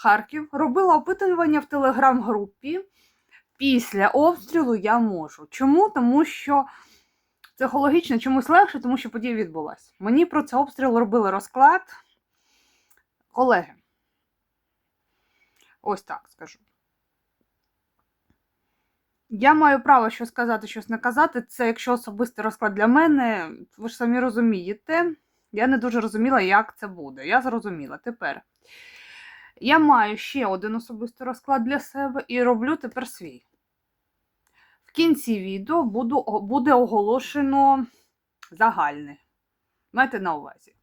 Харків, робила опитування в телеграм-групі. Після обстрілу я можу. Чому? Тому що психологічно чомусь легше, тому що подія відбулася. Мені про це обстріл робили розклад колеги. Ось так скажу. Я маю право що сказати, щось не казати. Це якщо особистий розклад для мене, ви ж самі розумієте. Я не дуже розуміла, як це буде. Я зрозуміла тепер. Я маю ще один особистий розклад для себе і роблю тепер свій. В кінці відео буду, буде оголошено загальне. Майте на увазі.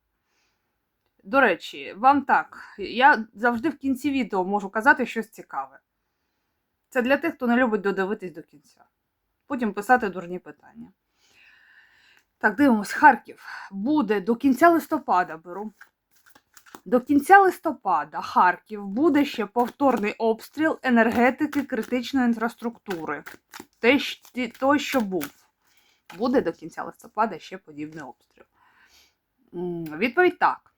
До речі, вам так, я завжди в кінці відео можу казати щось цікаве. Це для тих, хто не любить додивитись до кінця. Потім писати дурні питання. Так, дивимось, Харків буде до кінця листопада беру. До кінця листопада Харків буде ще повторний обстріл енергетики критичної інфраструктури. Те, той, що був. Буде до кінця листопада ще подібний обстріл. Відповідь так.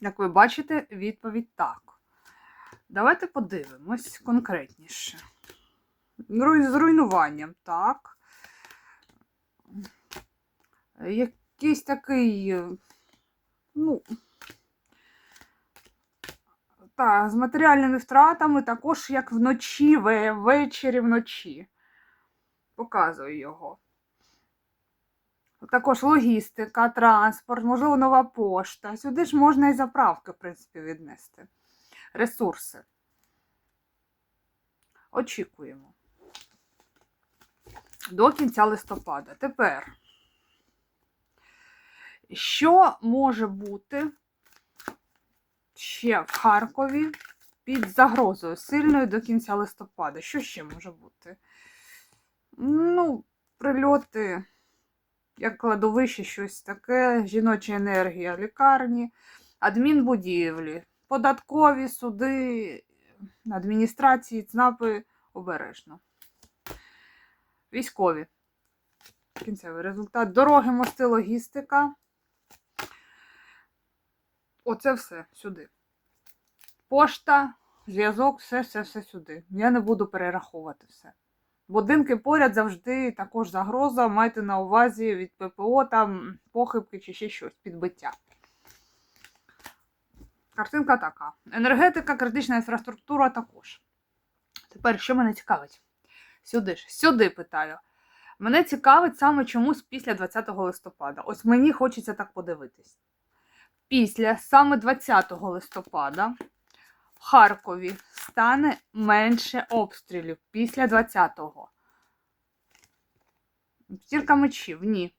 Як ви бачите, відповідь так. Давайте подивимось конкретніше. Руй- З руйнуванням, так. Якийсь такий, е, ну, та, з матеріальними втратами, також як вночі, ввечері вночі. Показую його. Також логістика, транспорт, можливо, нова пошта. Сюди ж можна і заправки, в принципі, віднести. Ресурси. Очікуємо. До кінця листопада. Тепер, що може бути ще в Харкові під загрозою сильною до кінця листопада? Що ще може бути? Ну, прильоти, як кладовище, щось таке, жіноча енергія, лікарні, адмінбудівлі, податкові суди, адміністрації, ЦНАПи обережно. Військові. Кінцевий результат. Дороги, мости, логістика. Оце все сюди. Пошта, зв'язок, все, все, все сюди. Я не буду перераховувати все. Будинки поряд завжди також загроза. Майте на увазі від ППО, там похибки чи ще щось, підбиття. Картинка така. Енергетика, критична інфраструктура також. Тепер, що мене цікавить? Сюди ж, сюди питаю. Мене цікавить саме чомусь після 20 листопада. Ось мені хочеться так подивитись. Після саме 20 листопада Харкові стане менше обстрілів після 20-го. Стірка мечів, ні.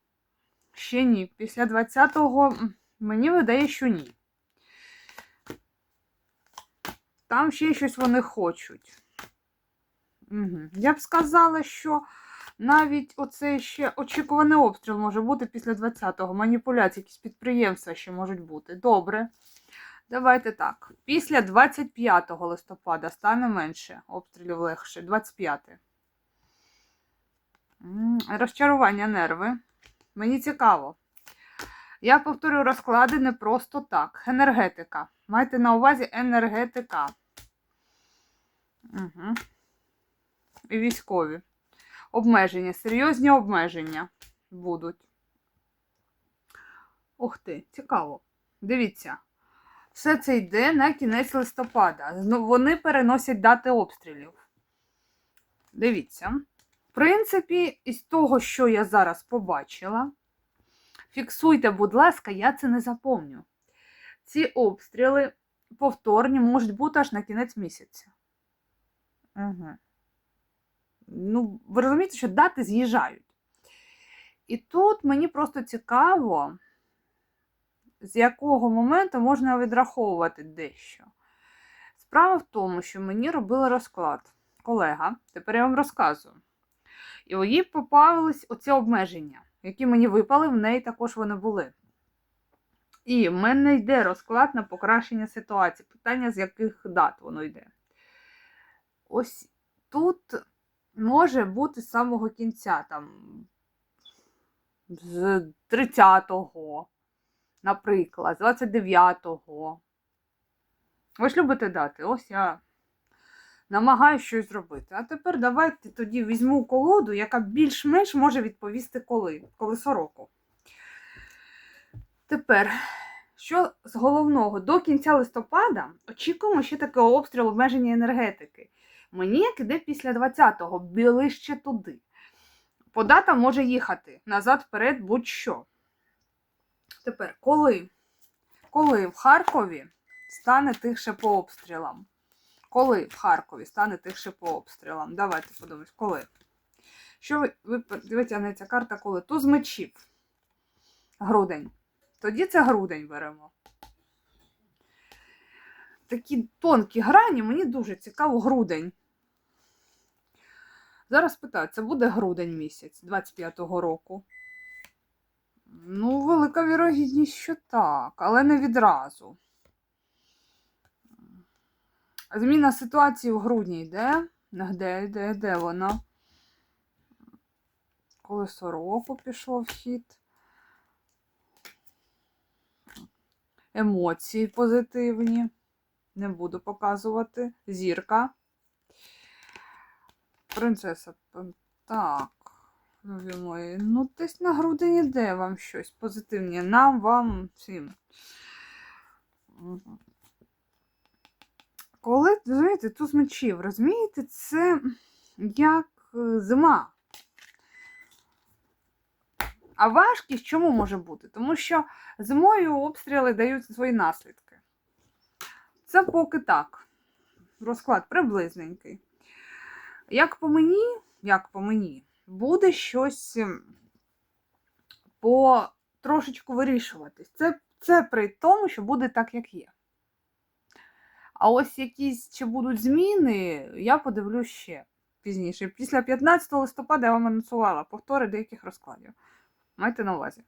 Ще ні. Після 20-го мені видає, що ні. Там ще щось вони хочуть. Угу. Я б сказала, що навіть оцей ще очікуваний обстріл може бути після 20-го. Маніпуляції, якісь підприємства ще можуть бути. Добре. Давайте так. Після 25 листопада стане менше обстрілів легше. 25. Розчарування нерви. Мені цікаво. Я повторюю розклади не просто так. Енергетика. Майте на увазі енергетика. Угу. І військові. Обмеження, серйозні обмеження будуть. Ух ти, цікаво. Дивіться. Все це йде на кінець листопада. Вони переносять дати обстрілів. Дивіться. В принципі, із того, що я зараз побачила, фіксуйте, будь ласка, я це не запомню. Ці обстріли повторні можуть бути аж на кінець місяця. Угу. Ну, ви розумієте, що дати з'їжджають. І тут мені просто цікаво, з якого моменту можна відраховувати дещо. Справа в тому, що мені робили розклад колега, тепер я вам розказую. І їй попавились оці обмеження, які мені випали, в неї також вони були. І в мене йде розклад на покращення ситуації. Питання, з яких дат воно йде. Ось тут може бути з самого кінця, там, з 30-го, наприклад, з 29-го. Ви ж любите дати. Ось я намагаюся щось зробити. А тепер давайте тоді візьму колоду, яка більш-менш може відповісти коли, коли сороку. Тепер, що з головного, до кінця листопада очікуємо ще такий обстріл обмеження енергетики. Мені як іде після 20-го, ближче туди. Подата може їхати назад, вперед, будь-що. Тепер, коли? Коли в Харкові стане тихше по обстрілам? Коли в Харкові стане тихше по обстрілам? Давайте подивимось, коли. Що ви, ви витягнеться карта, коли? Туз мечів. Грудень. Тоді це грудень беремо. Такі тонкі грані, мені дуже цікаво грудень. Зараз питаю, це буде грудень місяць 25-го року. Ну, велика вірогідність, що так, але не відразу. Зміна ситуації в грудні йде. Де, де, де вона? Колесо року пішло в хід. Емоції позитивні. Не буду показувати. Зірка. Принцеса. Так. Мої. Ну, десь на грудині іде вам щось позитивне. Нам, вам, всім. Коли, розумієте, туз мечів, розумієте, це як е, зима. А важкість чому може бути? Тому що зимою обстріли дають свої наслідки. Це поки так. Розклад приблизненький. Як по мені, як по мені, буде щось ем, по трошечку вирішуватись. Це, це при тому, що буде так, як є. А ось якісь чи будуть зміни, я подивлюсь ще пізніше. Після 15 листопада я вам анонсувала повтори деяких розкладів. Майте на увазі.